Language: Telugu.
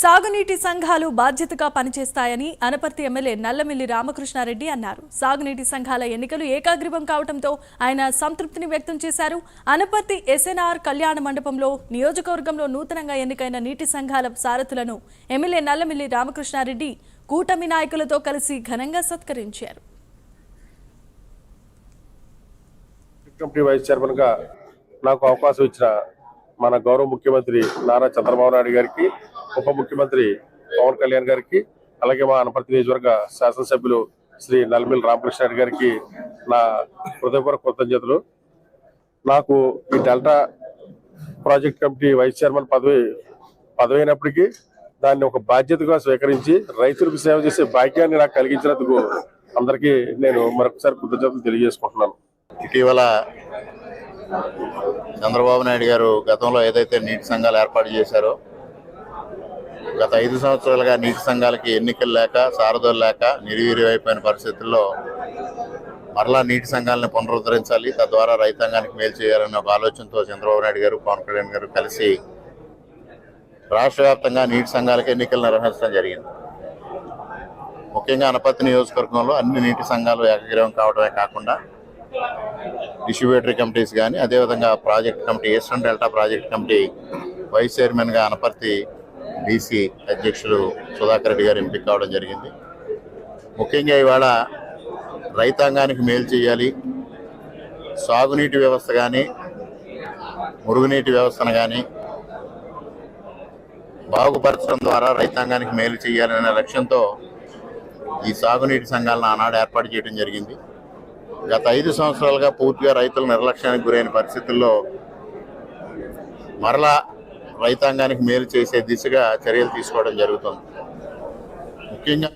సాగునీటి సంఘాలు బాధ్యతగా పనిచేస్తాయని అనపర్తి ఎమ్మెల్యే నల్లమిల్లి రామకృష్ణారెడ్డి అన్నారు. సాగునీటి సంఘాల ఎన్నికలు ఏకాగ్రీవం కావడంతో ఆయన సంతృప్తిని వ్యక్తం చేశారు. అనపర్తి ఎస్ఎన్ఆర్ కళ్యాణ మండపంలో నియోజకవర్గంలో నూతనంగా ఎన్నికైన నీటి సంఘాల సారథులను ఎమ్మెల్యే నల్లమిల్లి రామకృష్ణారెడ్డి కూటమి నాయకులతో కలిసి ఘనంగా సత్కరించారు. వైస్ నాకు అవకాశం ఇచ్చిన మన గౌరవ ముఖ్యమంత్రి నారా చంద్రబాబు నాయుడు గారికి ఉప ముఖ్యమంత్రి పవన్ కళ్యాణ్ గారికి అలాగే మా అనపర్తి నియోజకవర్గ శాసనసభ్యులు శ్రీ నల్మిల్ రామకృష్ణ గారికి నా హృదయపూర్వక కృతజ్ఞతలు. నాకు ఈ delta project committee vice chairman పదవి పదవి అయినప్పటికీ దాన్ని ఒక బాధ్యతగా స్వీకరించి రైతులకు సేవ చేసే భాగ్యాన్ని నాకు కలిగించినందుకు అందరికీ నేను మరొకసారి కృతజ్ఞతలు తెలియజేసుకుంటున్నాను. ఇటీవల చంద్రబాబు నాయుడు గారు గతంలో ఏదైతే నీటి సంఘాలు ఏర్పాటు చేశారో గత ఐదు సంవత్సరాలుగా నీటి సంఘాలకి ఎన్నికలు లేక సారథులు లేక నిర్వీర్యమైపోయిన పరిస్థితుల్లో మరలా నీటి సంఘాలను పునరుద్ధరించాలి. తద్వారా రైతాంగానికి మేలు చేయాలనే ఒక ఆలోచనతో చంద్రబాబు నాయుడు గారు పవన్ కళ్యాణ్ గారు కలిసి రాష్ట్ర వ్యాప్తంగా నీటి సంఘాలకు ఎన్నికలు నిర్వహించడం జరిగింది. ముఖ్యంగా అనపత్తి నియోజకవర్గంలో అన్ని నీటి సంఘాలు ఏకగ్రీవం కావడమే కాకుండా డిస్ట్రిబ్యూటరీ కమిటీస్ కానీ అదేవిధంగా project committee eastern delta project committee vice చైర్మన్గా అనపర్తి డీసీ అధ్యక్షులు సుధాకర్ రెడ్డి గారు ఎంపిక కావడం జరిగింది. ముఖ్యంగా ఇవాళ రైతాంగానికి మేలు చేయాలి. సాగునీటి వ్యవస్థ కానీ మురుగునీటి వ్యవస్థను కానీ బాగుపరచడం ద్వారా రైతాంగానికి మేలు చేయాలనే లక్ష్యంతో ఈ సాగునీటి సంఘాలను ఆనాడు ఏర్పాటు చేయడం జరిగింది. గత ఐదు సంవత్సరాలుగా పూర్తిగా రైతుల నిర్లక్ష్యానికి గురైన పరిస్థితుల్లో మరలా రైతాంగానికి మేలు చేసే దిశగా చర్యలు తీసుకోవడం జరుగుతుంది. ముఖ్యంగా